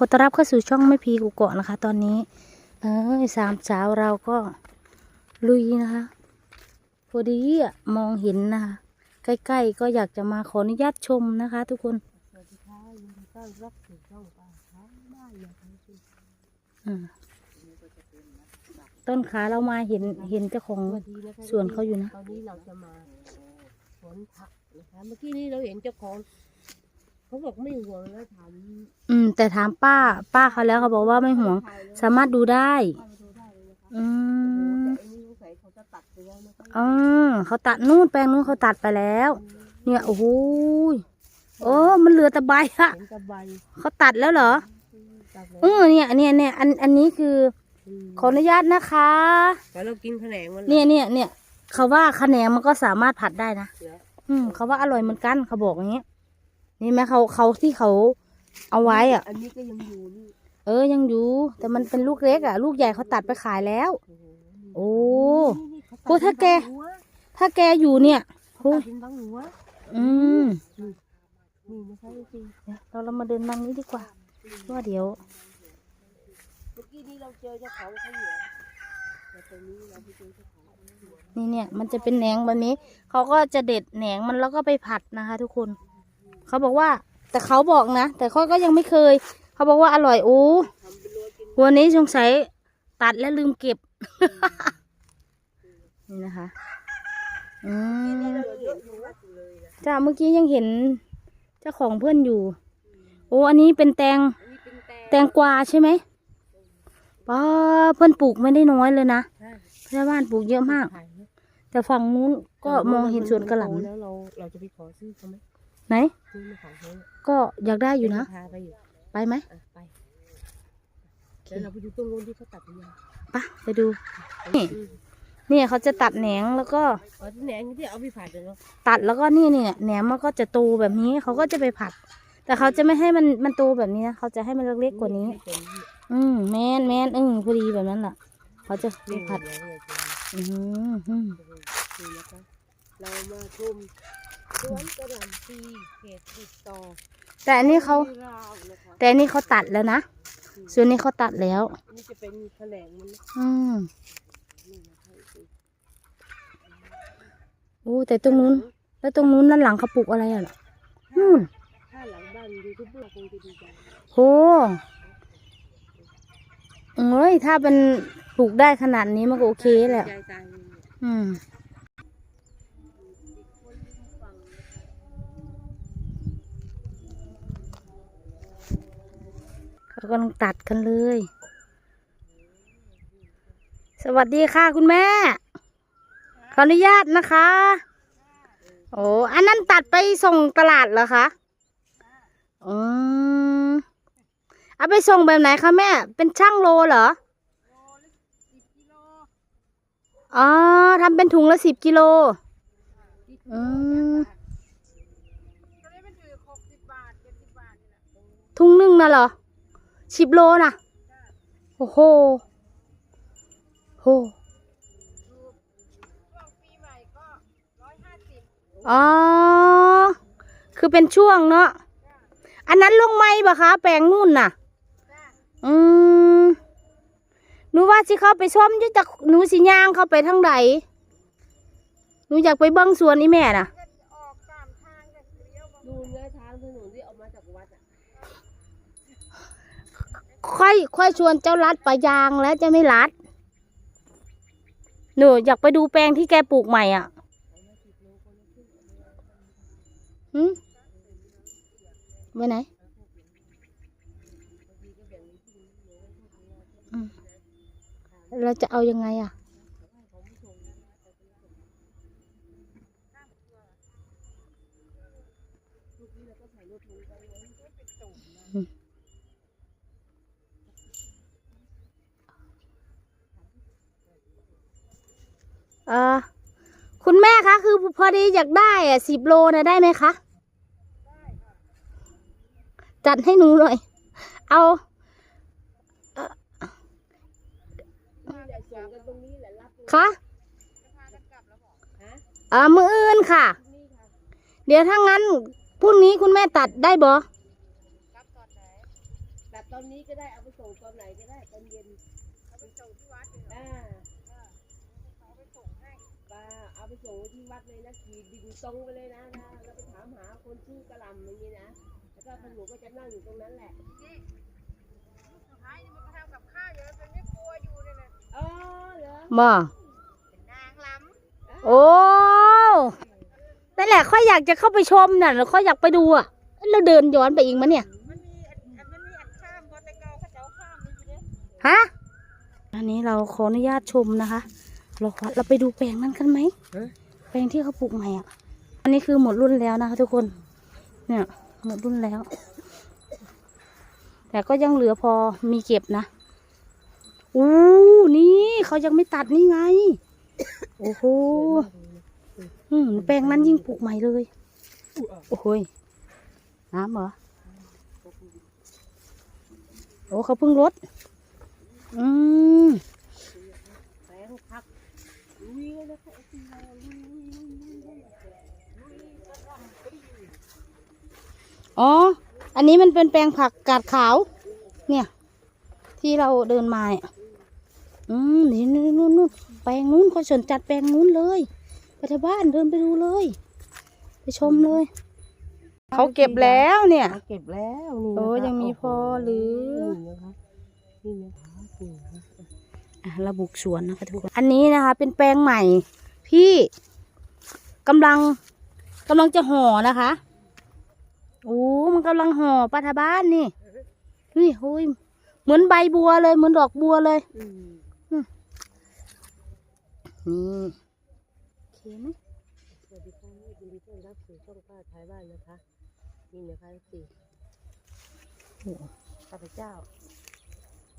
ขอต้อนรับเข้าสู่ช่องไม่พีกูเกาะนะคะ ตอนนี้ เออสามสาวเราก็ลุยนะคะพอดีอะมองเห็นนะคะใกล้ๆก็อยากจะมาขออนุญาตชมนะคะ ทุกคนต้นขาเรามาเห็นเห็นเจ้าของส่วนเขาอยู่นะตอนนี้เราจะมาสวนผักนะคะเมื่อกี้นี้เราเห็นเจ้าของ เขาบอกไม่ห่วงแล้วถามอืม แต่ถามป้า ป้าเขาแล้วเขาบอกว่าไม่ห่วงสามารถดูได้ เข้ามาดูได้เลยนะคะอืโอ้โหมแต่อันนี้สงสัยเขาจะตัดไปแล้วนะคะอ๋อเขาตัดนู่นแปลงนู่นเขาตัดไปแล้ว เนี่ยโอ้โหยโอ้มันเหลือแต่ใบอะเห็นกระใบเขาตัดแล้วเหรอตัดแล้วเออเนี่ยเนี่ยเนี่ยอันอันนี้คือมขออนุญาตนะคะ แต่เรากินแขนงมันหรอเนี่ยเนี่ยเนี่ยเขาว่าคะแนนมันก็สามารถผัดได้นะ เหรออืมเขาว่าอร่อยเหมือนกันเขาบอกอย่างเงี้ย นี่ไหมเขาเขาที่เขาเอาไว้อะ อันนี้ก็ยังอยู่นี่เออยังอยู่ แต่มันเป็นลูกเล็กอะ ลูกใหญ่เขาตัดไปขายแล้ว โอ้โหโอ้นี่นี่เขโอ้ถ้าแกตัดเป็นบงหัวถ้าแกอยู่เนี่ยเขาโอ้ตัยดเป็นบางหัวอืมนี่นะคะจริงเดี๋ยวเราเรามาเดินมานี้ดีกว่าเพราะว่าเดี๋ยวเมื่อกี้นี้เราเจอเจ้าของเขาอยู่แต่ตอนนี้เราไม่เจอเจ้าของเขาอยู่นี่เนี่ยมันจะเป็นแหนงแบบนี้ เขาก็จะเด็ดแหนงมันแล้วก็ไปผัดนะคะ ทุกคน เขาบอกว่า แต่เขาบอกนะ แต่ค่อยก็ยังไม่เคย เขาบอกว่าอร่อยโอ้วันนี้สงสัยตัดแล้วลืมเก็บ นี่นะคะอืมเราเห็นอจ้าเมื่อกี้ยังเห็น เจ้าของเพื่อนอยู่ โอ้อันนี้เป็นแตง แตงกวาใช่ไหมป้าเพื่อนปลูกไม่ได้น้อยเลยนะช่เพื่อนบ้านปลูกเยอะมาก แต่ฝั่งนู้นก็มองเห็นสวนกระหล่ำแล้วเราเราจะไปขอซื้อเขาไหม ไหน ซื้อมาขายเขาก็อยากได้อยู่นะ พาไปอยู่ไปไหมอะไปเดี๋ยวเราไปดูต้นนู้นที่เขาตัดไปยังไปะไปดู นี่ อืมเนี่ยเขาจะตัดแหนงแล้วก็อ๋อที่แหนงที่เอาไปผัดเนาะตัดแล้วก็นี่เนี่ยแหนมมันก็จะโตแบบนี้เขาก็จะไปผัด แต่เขาจะไม่ให้มันมันโตแบบนี้นะเขาจะให้มันเล็กๆกว่านี้อืมแมนแมนอืมพอดีแบบนั้นแหละเขาจะไปนี่ผัดเดี๋ยวเราจะอืมอืม ดูนะคะเรามาชม สวนกระหล่ำปีเขตติดต่อแต่อันนี้เขาที่ลาวนะคะแต่อันนี้เขาตัดแล้วนะส่วนนี้เขาตัดแล้วอันนี่จะเป็นแขนงมันนะอืมนี่นะคะคือโอ้แต่ตรงนู้น แล้วตรงนู้นด้านหลังเขาปลูกอะไรอะนู่นถ้าหลังบ้านยูทูบเบอร์คงจะดีใจโหเอ้ยถ้าเป็นปลูกได้ขนาดนี้มันก็โอเคแหละ ใจตายเลยเนี่ยอืม เขากำลังตัดกันเลย สวัสดีค่ะคุณแม่ ขออนุญาตนะคะ โอ้อันนั้นตัดไปส่งตลาดเหรอคะอืมเอาไปส่งแบบไหนคะแม่ เป็นช่างโลเหรออ๋อทำเป็นถุงละสิบกิโล อืมถุงหนึ่งน่ะเหรอ สิบโลน่ะโอ้โหโหอ๋อ คือเป็นช่วงเนาะ อันนั้นลงไม้ปะคะ แปลงนู่นน่ะ อืมหนูว่าสิเขาไปซ่อมยุ่จากหนูสิย่างเขาไปทางใดหนูอยากไปเบิ้งสวนอีแม่น่ะ ดูเนื้อทางถนนที่ออกมาจากวัดอะ ค่อยค่อยชวนเจ้ารัดไปยางแล้วจะไม่รัด หนูอยากไปดูแปลงที่แกปลูกใหม่อะหืมไปไหนอืมเราจะเอายังไงอะ อืม เออคุณแม่คะ คือพอดีอยากได้อะสิบโลนะได้ไหมคะจัดให้หนูหน่อย เอานี่แหละส่งกันตรงนี้แหละรับเลยคะฮะอ่ามืออื่นค่ะนี่ค่ะ เดี๋ยวถ้างั้นพรุ่งนี้คุณแม่ตัดได้บ่รับตอนไหนตัดตอนนี้ก็ได้เอาไปส่งตอนไหนก็ได้ตอนเย็นเอาไปส่งที่วัดอ่าเอาไปส่งให้ป้าเอา ไปส่งไว้ที่วัดเลยนะขี่ดิ่งตรงไปเลยนะนะแล้วไปถามหาคนชื่อกะหลำอย่างนี้นะแล้วก็คุณหนูก็จะนั่งอยู่ตรงนั้นแหละอ๋อเหรอบ่นางลโอ้นั่นแหละค่อยอยากจะเข้าไปชมน่ะแล้วค่อยอยากไปดูอะแล้วเดินย้อนไปอีกมั้ยเนี่ยมันมีอันอันมันมีอันข้ามก็แต่เก่าเขาเจ้าข้ามนี่อยู่เด้ฮะอันนี้เราขออนุญาตชมนะคะ เราขอเราไปดูแปลงนั้นกันไหมแปลงที่เขาปลูกใหม่อะ อันนี้คือหมดรุ่นแล้วนะคะทุกคน เนี่ยหมดรุ่นแล้ว แต่ก็ยังเหลือพอมีเก็บนะอู้นี่เขายังไม่ตัดนี่ไง โอ้โหอืมแปลงนั้นยิ่งปลูกใหม่เลย โอ้โหยน้ำเหรอ โอ้เขาเพิ่งลดอืมำแปลงผักลุย เลยนะคะไอ้ที่เราลุยลุยลุยลุยลุยลุยกระหล่ำปีอ๋อ อันนี้มันเป็นแปลงผักกาดขาว เนี่ย ที่เราเดินมาอะอืมนี่นู่นนู่นนู่นแปลงนู้นเขาสนจัดแปลงนู้นเลยไปที่บ้านเดินไปดูเลย ไปชมเลย เขาเก็บแล้วเนี่ยเขาเก็บแล้วนี่โอ้นะคะยังมีพอเหลือ นี่นะคะนี่นะคะนี่นะคะ อะเราบุกสวนนะคะทุกคนอันนี้นะคะ เป็นแปลงใหม่พี่กำลังกำลังจะห่อนะคะโอ้มันกำลังห่อปลาทะบ้านนี่นี่โอ้ยเหมือนใบบัวเลย เหมือนดอกบัวเลยอืมนี่โอเคไหมสวัสดีค่ะยินดีต้อนรับสู่ช่องป้าท้ายบ้านนะคะนี่นะคะสี่ข้าพเจ้า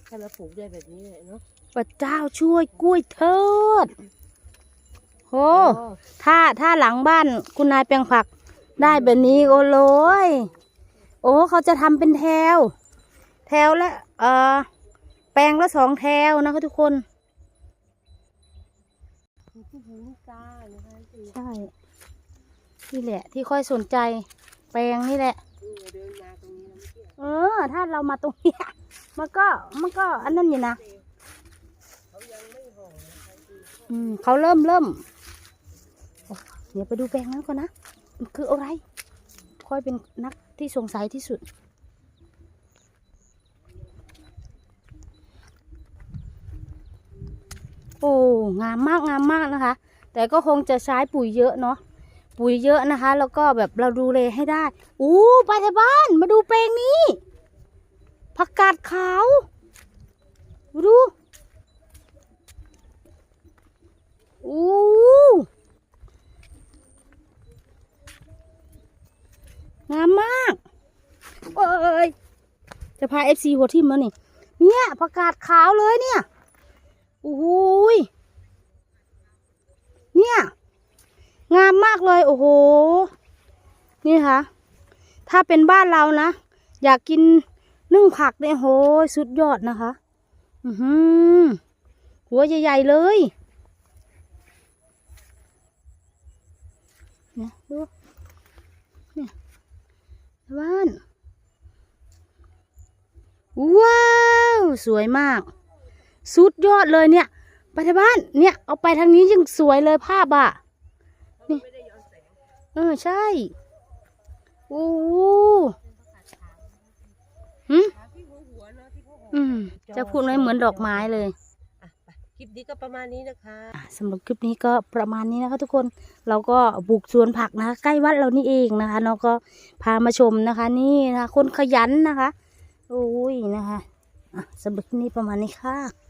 ถ้าเราปลูกได้แบบนี้เลยเนาะ พระเจ้าช่วยกล้วยเทิดโอ้ถ้าถ้าหลังบ้านคุณนายแปลงผักได้แบบนี้โอ้โลยโอ้เขาจะทำเป็นแถว แถวละเอ่อแปลงละสองแถวนะคะทุกคนคือผู้หญิงกานะคะสี่ใช่นี่แหละ ที่ค่อยสนใจ แปลงนี่แหละนี่เราเดินมาตรงนี้แล้วเมื่อกี้เออ ถ้าเรามาตรงเนี้ยมันก็มันก็อันนั้นอยู่นะเขายังไม่ห่ อืมเขาเริ่มเริ่มเดี๋ยวไปดูแปลงนั้นก่อนนะมันคืออะไร ค่อยเป็นนักที่สงสัยที่สุด โอ้งามมากงามมากนะคะ แต่ก็คงจะใช้ปุ๋ยเยอะเนาะปุ๋ยเยอะนะคะ แล้วก็แบบเราดูเลให้ได้อู้ไปที่บ้านมาดูแปลงนี้ผักกาดขาว ดู อู้งามมากเอ้ยจะพาเอฟซีหัวทิมมานี่ เนี่ยประกาศขาวเลยเนี่ยโอ้โหยเนี่ย งามมากเลย โอ้โห นี่ค่ะ ถ้าเป็นบ้านเรานะ อยากกินนึ่งผักเนี่ยโหสุดยอดนะคะ อือหือหัวใหญ่ ๆ เลยดูเนี่ย บ้านว้าวสวยมาก สุดยอดเลยเนี่ย ไปที่บ้านเนี่ย เอาไปทางนี้ยังสวยเลยภาพอะนี่เออใช่โอ้หืมอืมจะพูดไว้เหมือนดอกไม้เลย คลิปนี้ก็ประมาณนี้นะคะสำหรับคลิปนี้ก็ประมาณนี้นะคะ ทุกคนเราก็บุกสวนผักนะคะ ใกล้วัดเรานี่เองนะคะเราก็พามาชมนะคะ นี่นะคะคนขยันนะคะโอ้ยนะคะอะสำหรับคลิปนี้ประมาณนี้ค่ะ